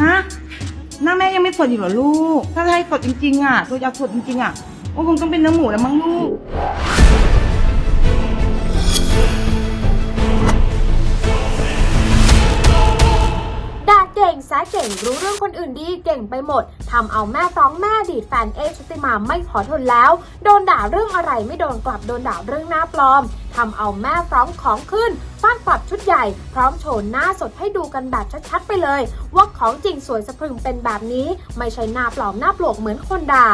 ฮะหน้าแม่ยังไม่สดอยู่เหรอลูก ถ้าให้สดจริงๆอะตัวอยากสดจริงๆอะก็คงต้องเป็นเนื้อหมูแล้วมั้งลูก ด่าเก่งแซะเก่งรู้เรื่องคนอื่นดีเก่งไปหมดทำเอาแม่ฟ้องแม่อดีตแฟนเอชุติมาไม่ขอทนแล้ว โดนด่าเรื่องอะไรไม่โดนกลับโดนด่าเรื่องหน้าปลอม ทำเอาแม่ฟ้องของขึ้นฟาดกลับชุดใหญ่ พร้อมโชว์หน้าสดให้ดูกันแบบชัดๆไปเลย ว่าของจริงสวยสะพรึงเป็นแบบนี้ ไม่ใช่หน้าปลอมหน้าปลวกเหมือนคนด่า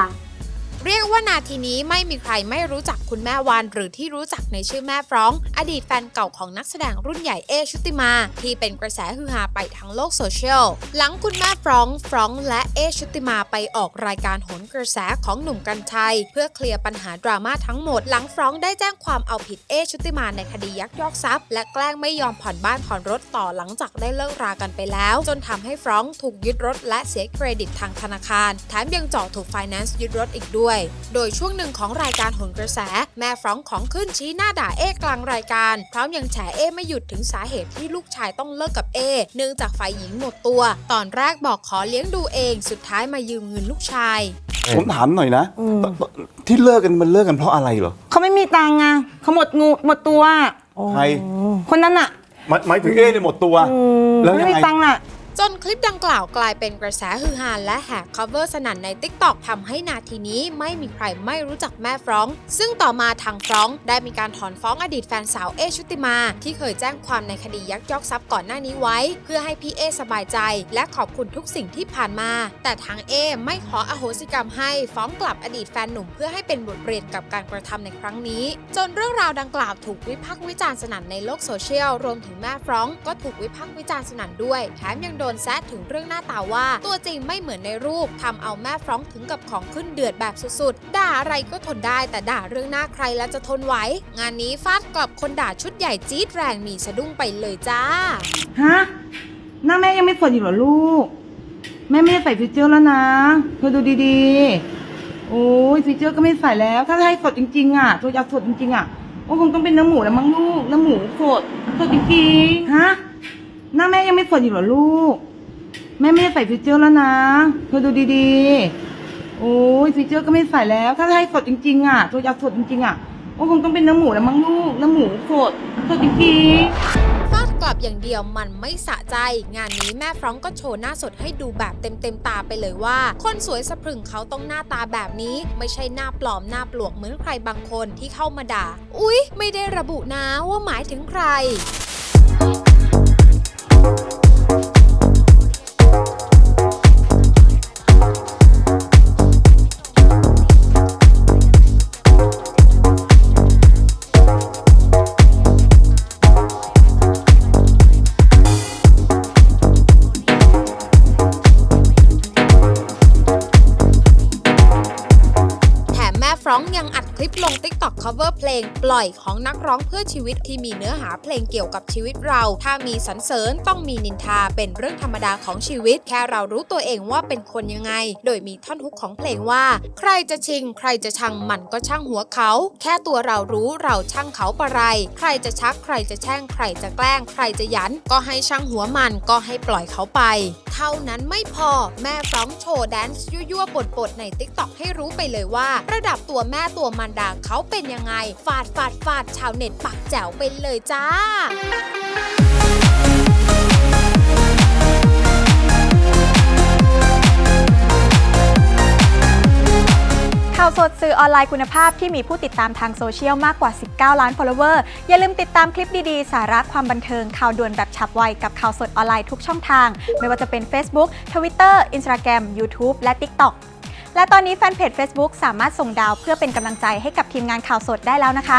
เรียกว่านาทีนี้ไม่มีใครไม่รู้จักคุณแม่วาน หรือที่รู้จักในชื่อแม่ฟรองก์อดีตแฟนเก่าของนักแสดงรุ่นใหญ่เอชุติมา ที่เป็นกระแสฮือฮาไปทั้งโลกโซเชียล หลังคุณแม่ฟรองก์ฟรองก์และเอชุติมาไปออกรายการโหนกระแสของหนุ่มกัญชัย เพื่อเคลียร์ปัญหาดราม่าทั้งหมด หลังฟรองก์ได้แจ้งความเอาผิดเอชุติมาในคดียักยอกทรัพย์ และแกล้งไม่ยอมผ่อนบ้านผ่อนรถต่อหลังจากได้เลิกรากันไปแล้ว จนทำให้ฟรองก์ถูกยึดรถและเสียเครดิตทางธนาคารแถมยังเจ่อถูกไฟแนนซ์ยึดรถอีกด้วยโดยช่วงหนึ่งของรายการโหนกระแส แม่ฟรองก์ของขึ้นชี้หน้าด่าเอกลางรายการ พร้อมยังแฉเอไม่หยุดถึงสาเหตุที่ลูกชายต้องเลิกกับเอ เนื่องจากฝ่ายหญิงหมดตัว ตอนแรกบอกขอเลี้ยงดูเอง สุดท้ายมายืมเงินลูกชาย ผมถามหน่อยนะตตที่เลิกกันมันเลิกกันเพราะอะไรเหรอเขาไม่มีตังค์ไงเขาหมดงูหมดตัว ใครคนนั้นอะหมายหมายถึงเอเนี่ยหมดตัว แล้วไม่ยังมีไงตังค์น่ะ จนคลิปดังกล่าวกลายเป็นกระแสฮือฮาและแหก cover สนั่นใน TikTok ทำให้นาทีนี้ไม่มีใครไม่รู้จักแม่ฟรอง ซึ่งต่อมาทางฟรองได้มีการถอนฟ้องอดีตแฟนสาวเอชุติมา ที่เคยแจ้งความในคดียักยอกทรัพย์ก่อนหน้านี้ไว้ เพื่อให้พี่เอสบายใจ และขอบคุณทุกสิ่งที่ผ่านมา แต่ทางเอไม่ขออโหสิกรรมให้ฟ้องกลับอดีตแฟนหนุ่มเพื่อให้เป็นบทเรียนกับการกระทำในครั้งนี้ จนเรื่องราวดังกล่าวถูกวิพากษ์วิจารณ์สนั่นในโลกโซเชียลรวมถึงแม่ฟรองก์ก็ถูกวิพากษ์วิจารณ์สนั่นด้วยแถมยังโดนแซะถึงเรื่องหน้าตาว่า ตัวจริงไม่เหมือนในรูปทำเอาแม่ฟรองก์ถึงกับของขึ้นเดือดแบบสุดๆ ด่าอะไรก็ทนได้แต่ด่าเรื่องหน้าใครแล้วจะทนไหว งานนี้ฟาดกลับคนด่าชุดใหญ่จี๊ดแรงมีสะดุ้งไปเลยจ้า ฮะ หน้าแม่ยังไม่สดอยู่เหรอลูก แม่ไม่ได้ใส่ฟิวเจอร์แล้วนะเธอดูดีๆ โอ้ยฟิวเจอร์ก็ไม่ใส่แล้ว ถ้าจะให้สดจริงๆอะตัวอยากสดจริงๆอะก็คงต้องเป็นเนื้อหมูแล้วมั้งลูกเนื้อหมูสดสดจริงๆฮะ หน้าแม่ยังไม่สดอยู่เหรอลูก แม่ไม่ได้ใส่ฟิวเจอร์แล้วนะเธอดูดีๆ โอ้ยฟิวเจอร์ก็ไม่ใส่แล้ว ถ้าให้สดจริงๆอะตัวอยากสดจริงๆอะก็คงต้องเป็นเนื้อหมูแล้วมั้งลูกเนื้อหมูสดสดจริงๆฟาดกลับอย่างเดียวมันไม่สะใจ งานนี้แม่ฟรองก์ก็โชว์หน้าสดให้ดูแบบเต็มเต็มๆตาไปเลยว่า คนสวยสะพรึงเขาต้องหน้าตาแบบนี้ ไม่ใช่หน้าปลอมหน้าปลวกเหมือนใครบางคนที่เข้ามาด่า อุ๊ย ไม่ได้ระบุนะว่าหมายถึงใคร ร้องยังอัดคลิปลง TikTok cover เพลง ปล่อยของนักร้องเพื่อชีวิตที่มีเนื้อหาเพลงเกี่ยวกับชีวิตเรา ถ้ามีสรรเสริญต้องมีนินทาเป็นเรื่องธรรมดาของชีวิต แค่เรารู้ตัวเองว่าเป็นคนยังไง โดยมีท่อนฮุกของเพลงว่า ใครจะชิง ใครจะชังมันก็ช่างหัวเขา แค่ตัวเรารู้เราช่างเขาปะไร ใครจะชักใครจะแช่ง ใครจะแกล้ง ใครจะยัน ก็ให้ช่างหัวมันก็ให้ปล่อยเขาไป เท่านั้นไม่พอแม่ฟรองโชว์แดนซ์ยั่วๆปดๆใน TikTok ให้รู้ไปเลยว่า ระดับตัวตัวแม่ตัวมันดาเขาเป็นยังไง ฟาดฟาดฟาดชาวเน็ตปักแจ๋วไปเลยจ้าข่าวสดสื่อออนไลน์คุณภาพที่มีผู้ติดตามทางโซเชียลมากกว่า 19 ล้าน follower อย่าลืมติดตามคลิปดีๆ สาระความบันเทิง ข่าวด่วนแบบฉับไว กับข่าวสดออนไลน์ทุกช่องทาง ไม่ว่าจะเป็น Facebook Twitter Instagram YouTube และ TikTok และตอนนี้แฟนเพจ Facebook สามารถส่งดาวเพื่อเป็นกำลังใจให้กับทีมงานข่าวสดได้แล้วนะคะ